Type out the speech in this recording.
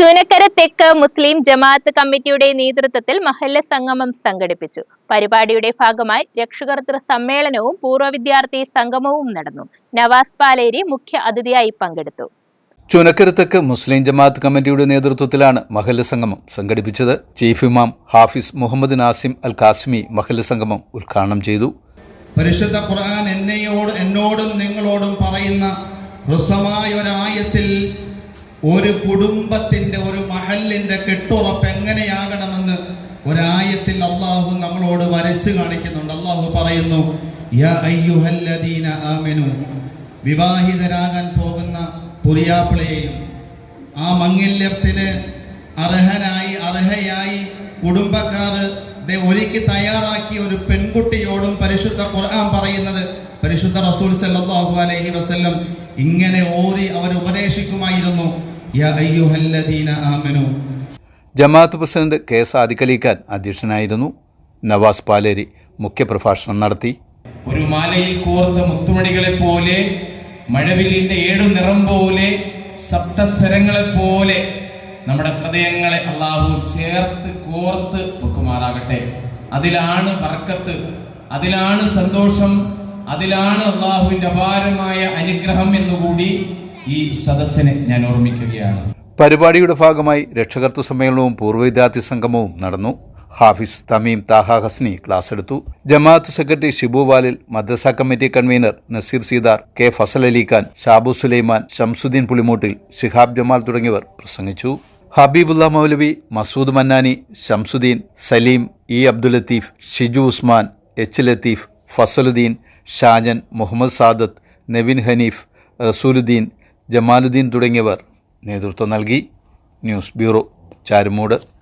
ചൂനക്കര തെക്ക് മുസ്ലിം ജമാഅത്ത് കമ്മിറ്റിയുടെ നേതൃത്വത്തിൽ മഹല്ല സംഗമം സംഘടിപ്പിച്ചു. പരിപാടിയുടെ ഭാഗമായി രക്ഷകർത്തൃ സമ്മേളനവും പൂർവ വിദ്യാർത്ഥി സംഗമവും നടന്നു. നവാസ് പാലേരി മുഖ്യ അതിഥിയായി പങ്കെടുത്തു. ചുനക്കരത്തക്ക് മുസ്ലിം ജമാഅത്ത് കമ്മിറ്റിയുടെ നേതൃത്വത്തിലാണ് മഹല്ല സംഗമം സംഘടിപ്പിച്ചത്. ചീഫ് ഇമാം ഹാഫിസ് മുഹമ്മദ് നാസിം അൽ കാസിമി മഹല്ല സംഗമം ഉദ്ഘാടനം ചെയ്തു. പരിശുദ്ധ ഖുർആൻ എന്നെയോട് എന്നോടും നിങ്ങളോടും പറയുന്ന ഹ്രസ്വമായ ഒരായത്തിൽ ഒരു കുടുംബത്തിന്റെ ഒരു മഹലിന്റെ കെട്ടുറപ്പ് എങ്ങനെയാകണമെന്ന് ഒരായത്തിൽ അള്ളാഹു നമ്മളോട് വരച്ചു കാണിക്കുന്നുണ്ട്. അള്ളാഹു പറയുന്നു ആമിനു വിവാഹിതരാകാൻ പോകുന്ന പുതിയാപ്പിളയെയും ആ മംഗല്യത്തിന് അർഹനായി അർഹയായി കുടുംബക്കാർ ഒരുക്കി തയ്യാറാക്കിയ ഒരു പെൺകുട്ടിയോടും പരിശുദ്ധ ഖുർആൻ പറയുന്നത് പരിശുദ്ധ റസൂൽ സല്ലാഹു അലൈഹി വസ്ല്ലം ഇങ്ങനെ ഓരി അവർ ജമാഅത്ത് പ്രസിഡന്റ് കെ സാദിഖ് ഖാൻ അധ്യക്ഷനായിരുന്നു. നവാസ് പാലേരി മുഖ്യപ്രഭാഷണം നടത്തി. ഒരു മാലയിൽ കോർത്ത മുത്തുമണികളെ പോലെ മഴവില്ലിന്റെ ഏഴു നിറം പോലെ സപ്തസ്വരങ്ങളെ പോലെ നമ്മുടെ ഹൃദയങ്ങളെ അള്ളാഹു ചേർത്ത് കോർത്ത് വെക്കുമാറാകട്ടെ. അതിലാണ് ബർക്കത്ത് അതിലാണ് സന്തോഷം അതിലാണ് അള്ളാഹുവിന്റെ അപാരമായ അനുഗ്രഹം എന്നുകൂടി ഈ സദസ്സിനെ ഞാൻ ഓർമ്മിക്കുകയാണ്. പരിപാടിയുടെ ഭാഗമായി രക്ഷകർത്തൃ സമ്മേളനവും പൂർവ വിദ്യാർത്ഥി സംഗമവും നടന്നു. ഹാഫിസ് തമീം താഹ ഹസ്നി ക്ലാസ് എടുത്തു. ജമാഅത്ത് സെക്രട്ടറി ഷിബു വാലിൽ മദ്രസ committee convener Naseer Seedar K Fazal Ali Khan Shabu Sulaiman Shamsuddin Pulimoottil Shihab Jamal തുടങ്ങിയവർ പ്രസംഗിച്ചു. ഹബീബുല്ല മൗലവി മസൂദ് മന്നാനി ഷംസുദ്ദീൻ സലീം ഇ അബ്ദുൽ ലത്തീഫ് ഷിജു ഉസ്മാൻ എച്ച് ലത്തീഫ് ഫസലുദ്ദീൻ ഷാജൻ മുഹമ്മദ് സാദത്ത് നവീൻ ഹനീഫ് റസൂലുദ്ദീൻ ജമാലുദ്ദീൻ തുടങ്ങിയവർ നേതൃത്വം നൽകി. News bureau Charummood.